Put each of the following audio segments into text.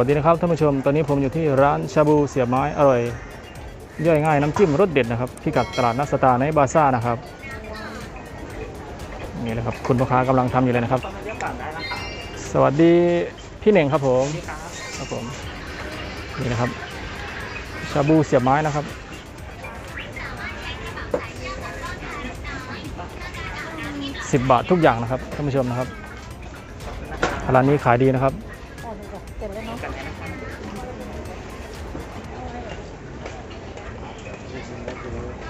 สวัสดีนะครับท่านผู้ชม ตอนนี้ผมอยู่ที่ร้านชาบูเสียบไม้อร่อย ย่อยง่ายน้ำจิ้มรสเด็ดนะครับพิกัดตลาดนัดสตาร์ในบาซ่านะครับนี่นะครับคุณพ่อค้ากำลังทำอยู่เลยนะครับ สวัสดีพี่เหน่งครับผมนี่ครับครับผมนี่นะครับ ชาบูเสียบไม้นะครับสิบบาททุกอย่างนะครับท่านผู้ชมนะครับร้านนี้ขายดีนะครับ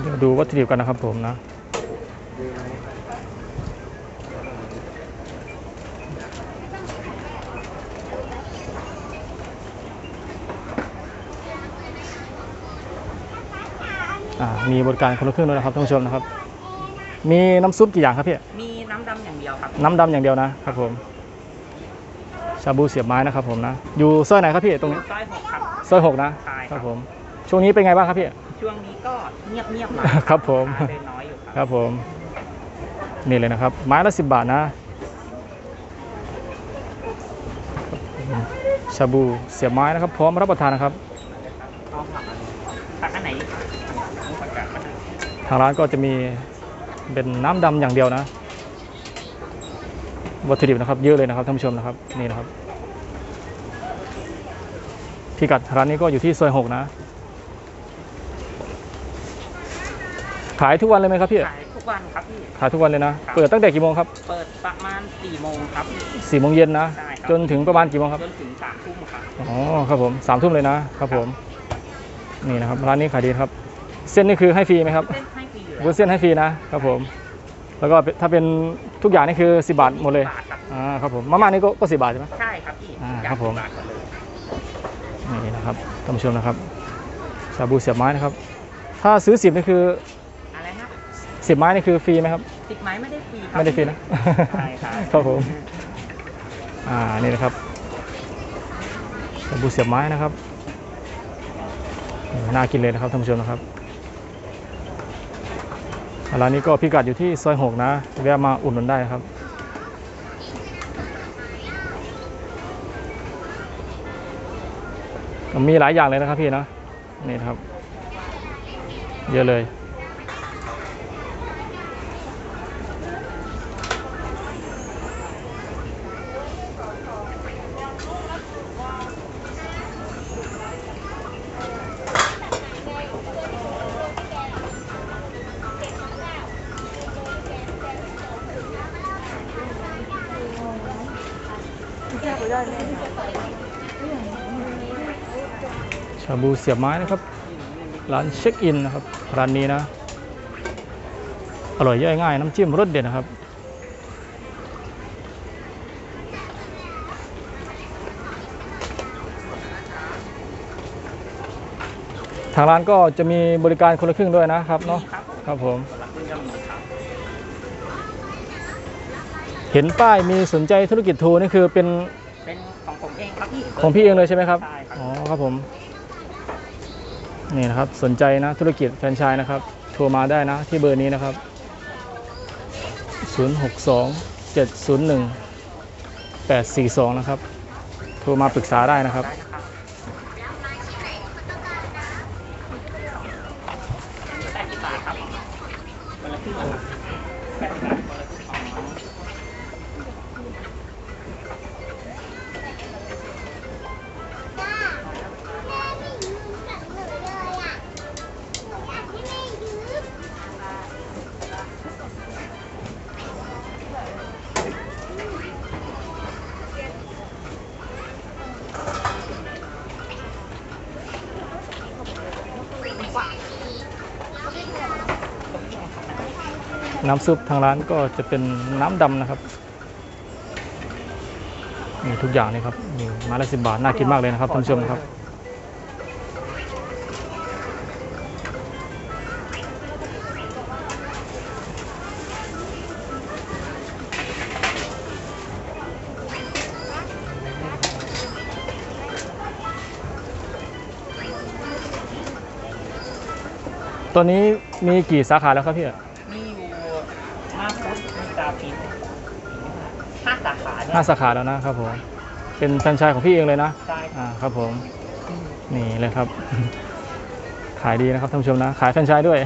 เดี๋ยวดูวัตถุดิบกันนะครับผมนะอ่ามีบริการคนละครึ่งด้วยนะครับท่านผู้ชมนะครับ มีน้ำซุปกี่อย่างครับพี่ มีน้ำดำอย่างเดียวครับ น้ำดำอย่างเดียวนะครับผม ชาบูเสียบไม้นะครับผมนะ อยู่ซอยไหนครับพี่ตรงนี้ ซอยหกครับ ซอยหกนะใช่ครับครับผม ช่วงนี้เป็นไงบ้างครับพี่ ช่วงนี้ก็เงียบเงียบๆหน่อยครับผม ลูกค้าเดินน้อยอยู่คครับรับผม นี่เลยนะครับ ไม้ละสิบบาทนะ ชาบูเสียบไม้นะครับ พร้อมรับประทานนะครับ เอาผักผักอันไหนดีครับเอาผักกาดมาให้ทางร้านก็จะมีเป็นน้ำดำอย่างเดียวนะ วัตถุดิบนะครับ เยอะเลยนะครับท่านผู้ชมนะครับนี่นะครับพิกัดร้านนี้ก็อยู่ที่ซอยหกนะ ขายทุกวันเลยไหมครับพี่ขายทุกวันครับพี่ ขายทุกวันเลยนะครับเปิดตั้งแต่กี่โมงครับ เปิดประมาณ4โมงครับสี่โมงเย็นนะใช่ครับจนถึงประมาณกี่โมงครับ จนถึง3ทุ่มครับอ๋อครับผมสามทุ่มเลยนะครับผม นี่นะครับร้านนี้ขายดีครับ เส้นนี่คือให้ฟรีไหมครับ เส้นให้ฟรีอยู่วุ้นเส้นให้ฟรีนะครับผม แล้วก็ถ้าเป็นทุกอย่างนี่คือ 10 บาทหมดเลยบาทครับอ่าครับผมมาม่านี่ก็ก็สิบาทใช่ไหมใช่ครับพี่อ่าอยากครับผมบาทหมดเลยนี่นะครับท่านผู้ชมนะครับ ชาบูเสียบไม้นะครับ ถ้าซื้อสิบนี่คืออะไรฮะ สิบไม้นี่คือฟรีไหมครับ ติดไม้ไม่ได้ฟรีครับไม่ได้ฟรีนะ ใช่ครับ ครับผม อ่า นี่นะครับชาบูเสียบไม้นะครับ น่ากินเลยนะครับท่านผู้ชมนะครับ ร้านนี้ก็พิกัดอยู่ที่ซอยหกนะ แวะมาอุดหนุนได้นะครับมีหลายอย่างเลยนะครับพี่นะนี่นะครับ เยอะเลย บูเสียบไม้นะครับ ร้านเช็คอินนะครับร้านนี้นะ อร่อยย่อยง่ายน้ำจิ้มรสเด็ดนะครับทางร้านก็จะมีบริการคนละครึ่งด้วยนะครับเนาะมีครับผมครับผมคนละครึ่งก็มีครับเห็นป้ายมีสนใจธุรกิจทัวร์นี่คือเป็นเป็นของผมเองครับพี่ของพี่เองเลยใช่ไหมครับใช่ครับอ๋อครับผม นี่นะครับสนใจนะธุรกิจแฟรนไชส์นะครับ โทรมาได้นะที่เบอร์นี้นะครับ 062 701 842 นะครับ โทรมาปรึกษาได้นะครับ น้ำซุปทางร้านก็จะเป็นน้ำดำนะครับ มีทุกอย่างเลยครับนี่มาละสิบบาท น่ากินมากเลยนะครับท่านผู้ชมครับ ตอนนี้มีกี่สาขาแล้วครับพี่ ตมีตาปินห้าสาขาเนี่ยห้าสาขาแล้วนะครับผม เป็นแฟรนไชส์ของพี่เองเลยนะใช่ครับอ่าครับผม นี่เลยครับ ขายดีนะครับท่านผู้ชมนะ ขายแฟรนไชส์ด้วย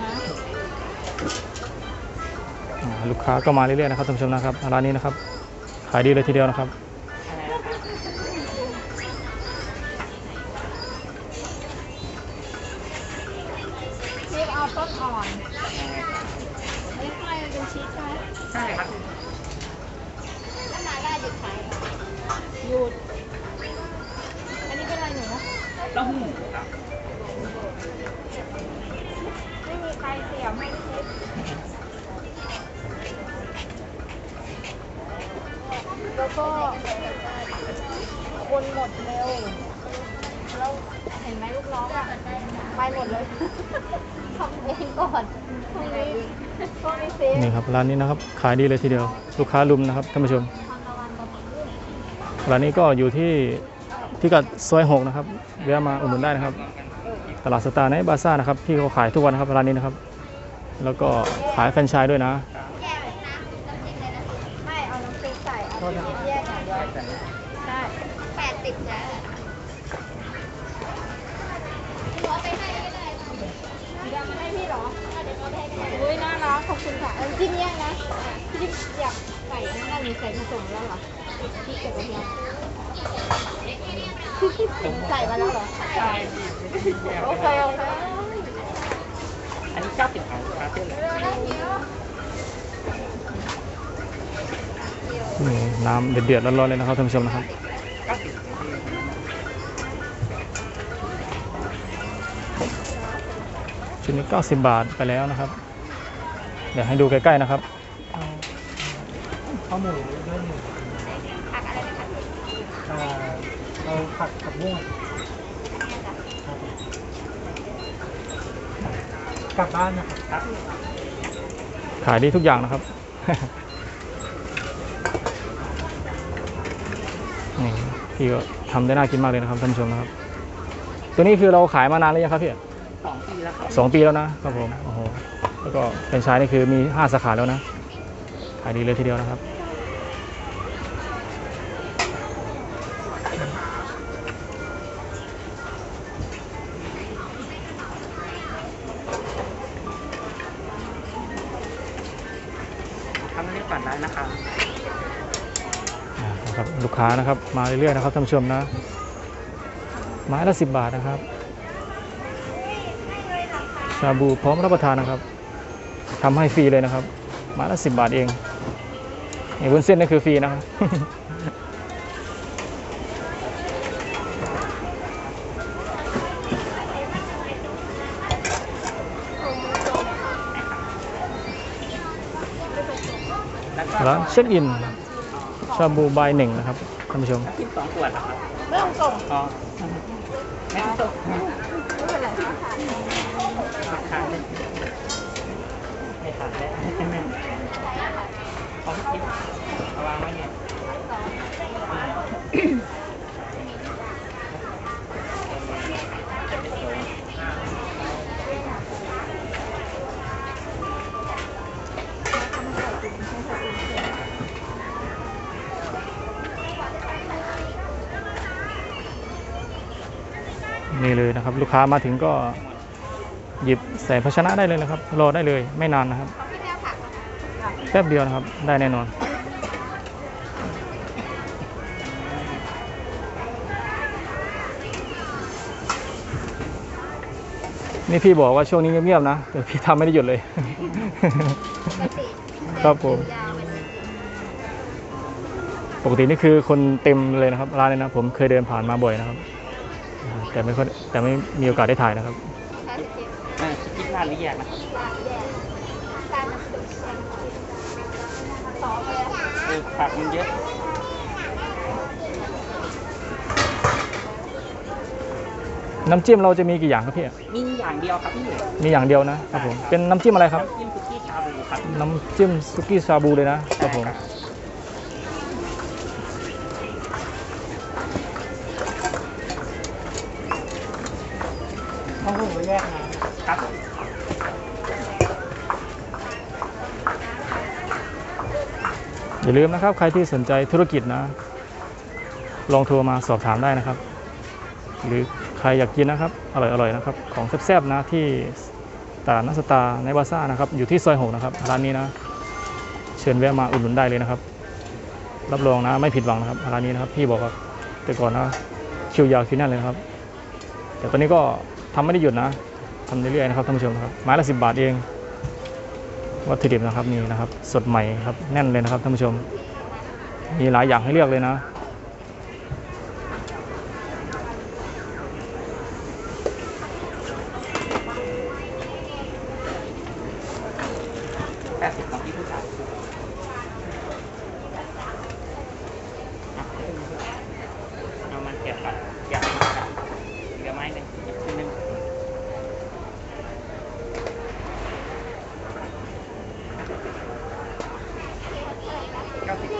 นะอ่าลูกค้าก็มาเรื่อยๆนะครับท่านผู้ชมนะครับร้านนี้นะครับ ขายดีเลยทีเดียวนะครับ อะไรนะครับ ชีสเอาต้นอ่อนอันนี้ข้างในมันเป็นชีสใช่ไหม ใช่ครับ ถ้ามาได้หยุดขาย หยุด อันนี้เป็นอะไรหนูเต้าหู้หมูครับไม่มีใครเสียบให้ชีสแล้วก็คนหมดเร็วแล้วเห็นไหมลูกน้องอะไปหมดเลยทำเองก่อนพรุ่งนี้พรุ่งนี้เซฟ นี่ครับร้านนี้นะครับ ขายดีเลยทีเดียว ลูกค้าลุมนะครับท่านผู้ชม ร้านนี้ก็อยู่ที่ที่กัดซอยหกนะครับแวะมาอุดหนุนได้นะครับ ตลาดสตาร์ในบาซ่านะครับพี่เขาขายทุกวันนะครับร้านนี้นะครับ แล้วก็ขายแฟรนไชส์ด้วยนะไม่เอาลงใส่โทษนะแย่จ่ายย่อยแต่ใช่แปดสิบเดี๋ยอุ้ยน่ารักขอบคุณค่ะเออจิ้มแยกนะพี่จิ๊บอยากใส่นนั้นหนูใส่ผสมแล้วเหรอ ใส่มาแล้วเหรอ ใช่โอเคโอเคอันนี้เก้าสิบของคาเฟ่เลยนี่น้ำเดือดๆร้อนๆเลยนะครับท่านผู้ชมนะครับเก้าสิบชุดนี้90 บาทไปแล้วนะครับ เดี๋ยวให้ดูใกล้ๆนะครับข้าวหมูเนื้อหมู ผักอะไรนะคะ อ่า เราผัดกับบุ้งกลับบ้านนะครับขายดีทุกอย่างนะครับ นี่พี่ก็ทำได้น่ากินมากเลยนะครับท่านผู้ชมนะครับ ตัวนี้คือเราขายมานานหรือยังครับพี่สองปีแล้วครับสองปีแล้วนะครับผม โอ้โห แล้วก็เป็นชายนี่คือมีห้าสาขาแล้วนะ ขายดีเลยทีเดียวนะครับ ทำเรียกก่อนได้นะครับอ่านะครับลูกค้านะครับมาเรื่อยๆนะครับท่านผู้ชมนะไม้ละสิบบาทนะครับชาบูพร้อมรับประทานนะครับทำให้ฟรีเลยนะครับไม้ละสิบบาทเองไอ้วุ้นเส้นนี่คือฟรีนะครับ ร้านเช็คอินชาบูบายหนึ่งนะครับท่านผู้ชมกินสองขวดนะครับไม่ต้องส่งอ๋อไม่ต้องส่งไม่เป็นไรค่ะทาดเลยไม่ขาดแล้วขอพี่กินเอาวางไว้เนี่ย นี่เลยนะครับลูกค้ามาถึงก็หยิบใส่ภาชนะได้เลยนะครับ รอได้เลยไม่นานนะครับพี่แม่ผักแป๊บเดียวนะครับ ได้แน่นอน นี่พี่บอกว่าช่วงนี้เงียบๆนะ แต่พี่ทำไม่ได้หยุดเลยปกติครับผมยาวเป็นปกตินี่คือคนเต็มเลยนะครับ ร้านนี้นะ ผมเคยเดินผ่านมาบ่อยนะครับอ่า แต่ไม่ค่อยแต่ไม่มีโอกาสได้ถ่ายนะครับห้าสิบเจ็ดเออคิดร้านหรือแยกนะครับบาทแยกการน้ำซุปแยกสองเลยอะเออผักมันเยอะน้ำจิ้มเราจะมีกี่อย่างครับพี่ มีอย่างเดียวครับพี่ มีอย่างเดียวนะครับผม เป็นน้ำจิ้มอะไรครับ น้ำจิ้มซุกี้ชาบูครับ น้ำจิ้มซุกี้ชาบูเลยนะครับผม โอ้โหแยกนะครับอย่าลืมนะครับ ใครที่สนใจธุรกิจนะ ลองโทรมาสอบถามได้นะครับ หรือใครอยากกินนะครับ อร่อยๆนะครับ ของแซ่บๆนะที่ตลาดนักสตาร์ในบาซ่านะครับ อยู่ที่ซอยหกนะครับ ร้านนี้นะ เชิญแวะมาอุดหนุนได้เลยนะครับ รับรองนะไม่ผิดหวังนะครับ ร้านนี้นะครับ พี่บอกว่าแต่ก่อนนะคิวยาวคิวแน่นเลยนะครับ แต่ตอนนี้ก็ ทำไม่ได้หยุดนะทำเรื่อยๆนะครับท่านผู้ชมครับไม้ละสิบบาทเอง วัตถุดิบนะครับนี่นะครับ สดใหม่ครับแน่นเลยนะครับท่านผู้ชม มีหลายอย่างให้เลือกเลยนะแปดสิบของพี่ผู้ชายเอามันเก็บก่อนอยากให้มันเหลือไม้หนึ่งอีกชิ้นหนึ่งเก้าสิบ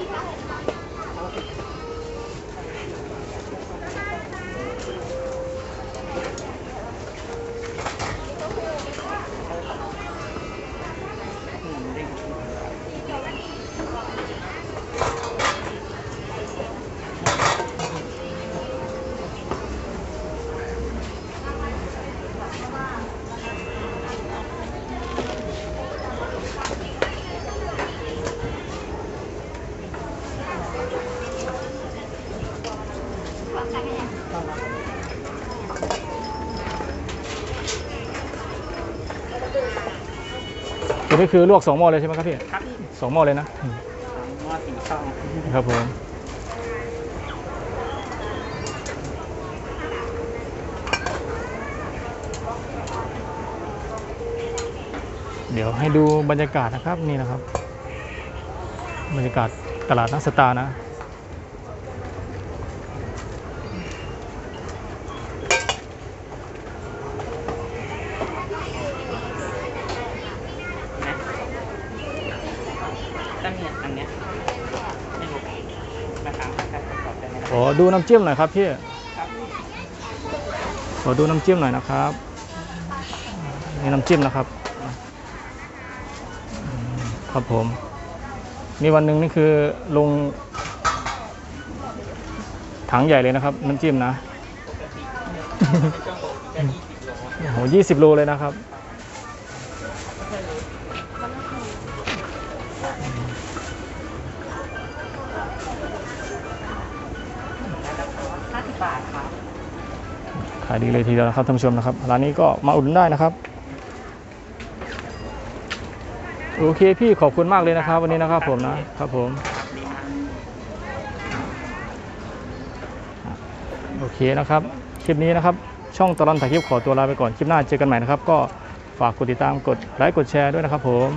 อืมเด้ง ตัวนี้คือลวกสองหม้อเลยใช่ไหมครับพี่ครับสองหม้อเลยนะอืมหม้อสีช่องครับผมเดี๋ยวให้ดูบรรยากาศนะครับนี่นะครับ บรรยากาศตลาดนักสตาร์นะนะถ้ามีอันเนี้ยไม่รู้นะครับถ้าต อบได้ไหมขอดูน้ำจิ้มหน่อยครับพี่ขอดูน้ำจิ้มหน่อยนะครับนี่น้ำจิ้มนะครับ ครับผมมีวันหนึ่งนี่คือลงถังใหญ่เลยนะครับ น้ำจิ้มนะโลโอ้โหยี่สิบโลเลยนะครับ สิบบาทครับขายดีเลยทีเดียวนะครับท่านผู้ชมนะครับร้านนี้ก็มาอุดหนุนได้นะครับโอเคพี่ขอบคุณมากเลยนะครับ วันนี้นะครับผมนะครับผมโอเคนะครับ คลิปนี้นะครับ ช่องตลอดถ่ายคลิปขอตัวลาไปก่อนคลิปหน้าเจอกันใหม่นะครับ ก็ฝากกดติดตามกดไลค์กดแชร์ด้วยนะครับผม